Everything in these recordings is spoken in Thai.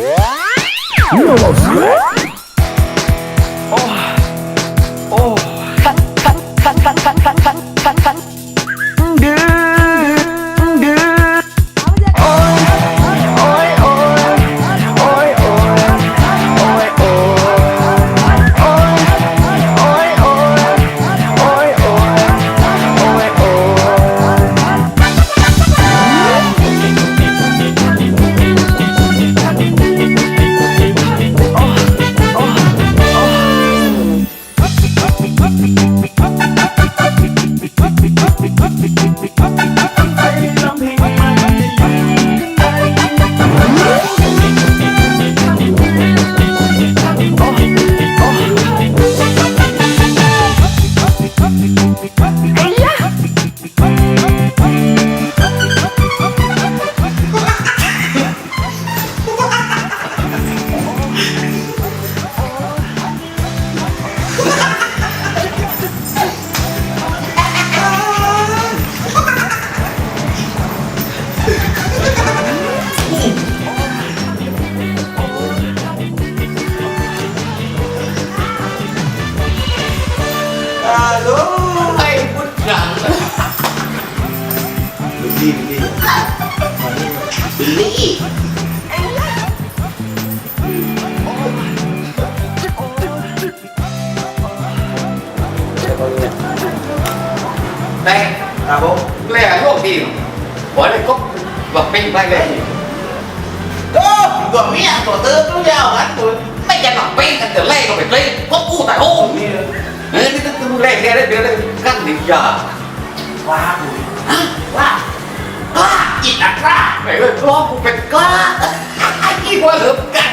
No, no, no. Talo! Ay, putang! Bili, bili. Bili! Đây, là bố. Lè luộc gì? Bỏ lên cốc và pin vai về. Đó, của mẹ của tớ cũng nhau ăn của mấy cái bằng pin ăn từ lên. ได้เบียร์ได้กั้นหนึ่งยาว้ากูว้ากล้าอีกะกล้าไหเลยล้อกูเปกล้าไอ้วันเหลือกัน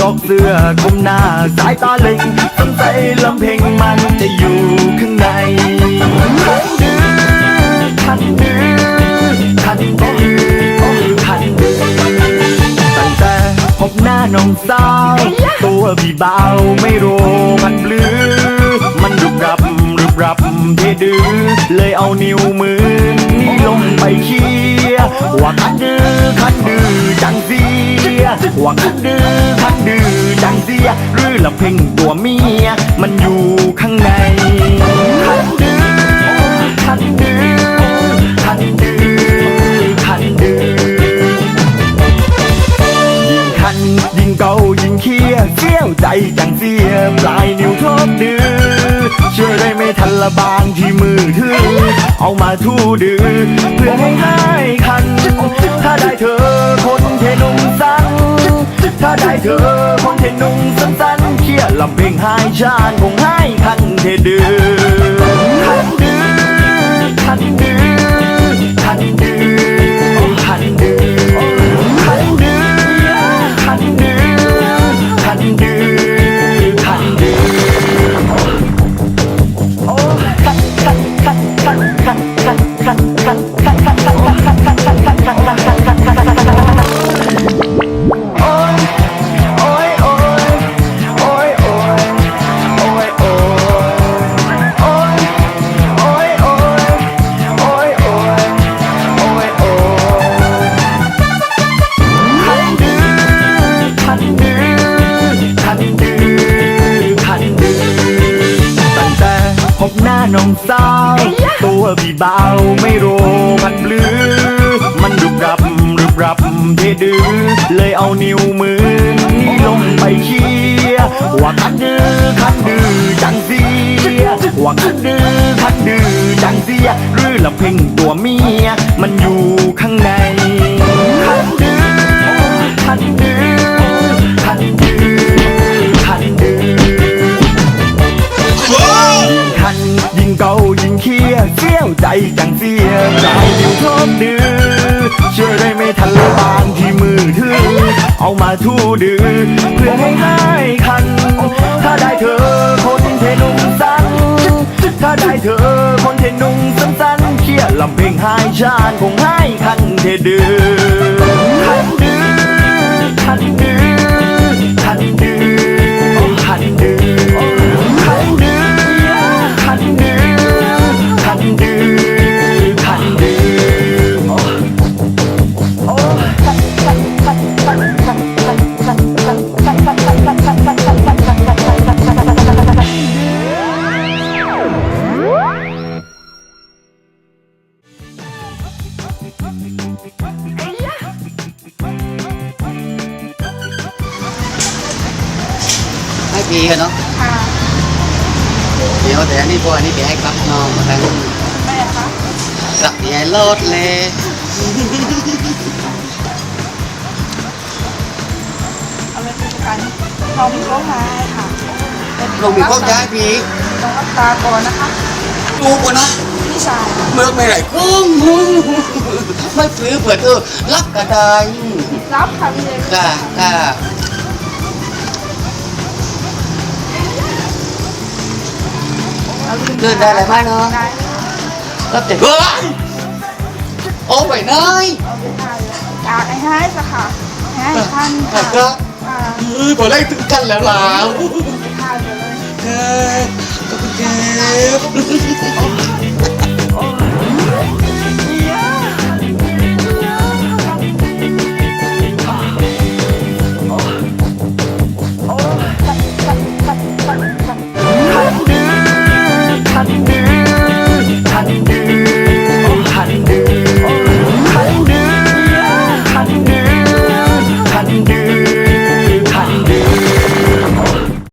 ลอกเสื้อคลุมหน้าสายตาเล็งสงสัยลำเพลงมันจะอยู่ข้างในคันดื้อคันดื้อคันดื้อคันดื้อตั้งแต่พบหน้าน้องสาว ตัวพี่บ่าวไม่รู้พันปลือ มันรุบรับรุบรับเทดื้อเลยเอานิ้วมือนี่ลงไปเคียร์ว่าคันดื้อคันดื้อจังเสียว่าคันดื้อ คันดื้อจังเสียหรือละเพ่งตัวเมีย มันอยู่ข้างในคันดื้อคันดื้อคันดื้อคันดื้อยิ่งคันยิ่งเกายิ่งเคียเสี้ยวใจจังเสียปลายนิ้วทบดื้อช่วยได้ไม่ทันละบางที่มือถือเอามาทู่ดื้อเพื่อให้หา เธอคนเทนุ่งสั้นๆเครียดลำเพลงหายชาญคงให้คันเทดื้อ พบหน้าน้องสาว ตัวพี่บ่าวไม่รู้พันปลือ มันรุบรับรุบรับเทดื้อเลยเอานิ้วมือนี่ลงไปเคียร์ว่าคันดื้อามาทู่ดือเพื่อให้หายคัน ถ้าได้เธอคนเทนุ่งสั้นถ้าได้เธอคนเทนุ่งสั้นๆเขี่ยลำเพลงหายชานคงให้คันเทดือ ให้พีกันเนาะเดี๋ยวแต่อันนี้พวกอันนี้แกให้กลับน้องมาทางแม่คะกลับยายโลดเลยเอาเลยคือการเรามีข้อไม้ค่ะลงมีพวกย้ายพีต้องรับตาก่อนนะคะดูก่อนเนาะพี่ชายเมื่อไม่ไหลกุ้งไม่ซื้อเผื่อเออรับกระไดรับค่ะพี่เลยค่ะค่ะ เอาลืมเดินได้อะไรบ้างเนาะได้รับแต่เฮ้ยโอ้ไปเนยเอาไปทานอยากให้ให้สักค่ะให้ท่านค่ะค่ะก็อ่าเฮ้ยพอได้ถึงกันแล้วล่ะไปทานเลยเออขอบคุณครับ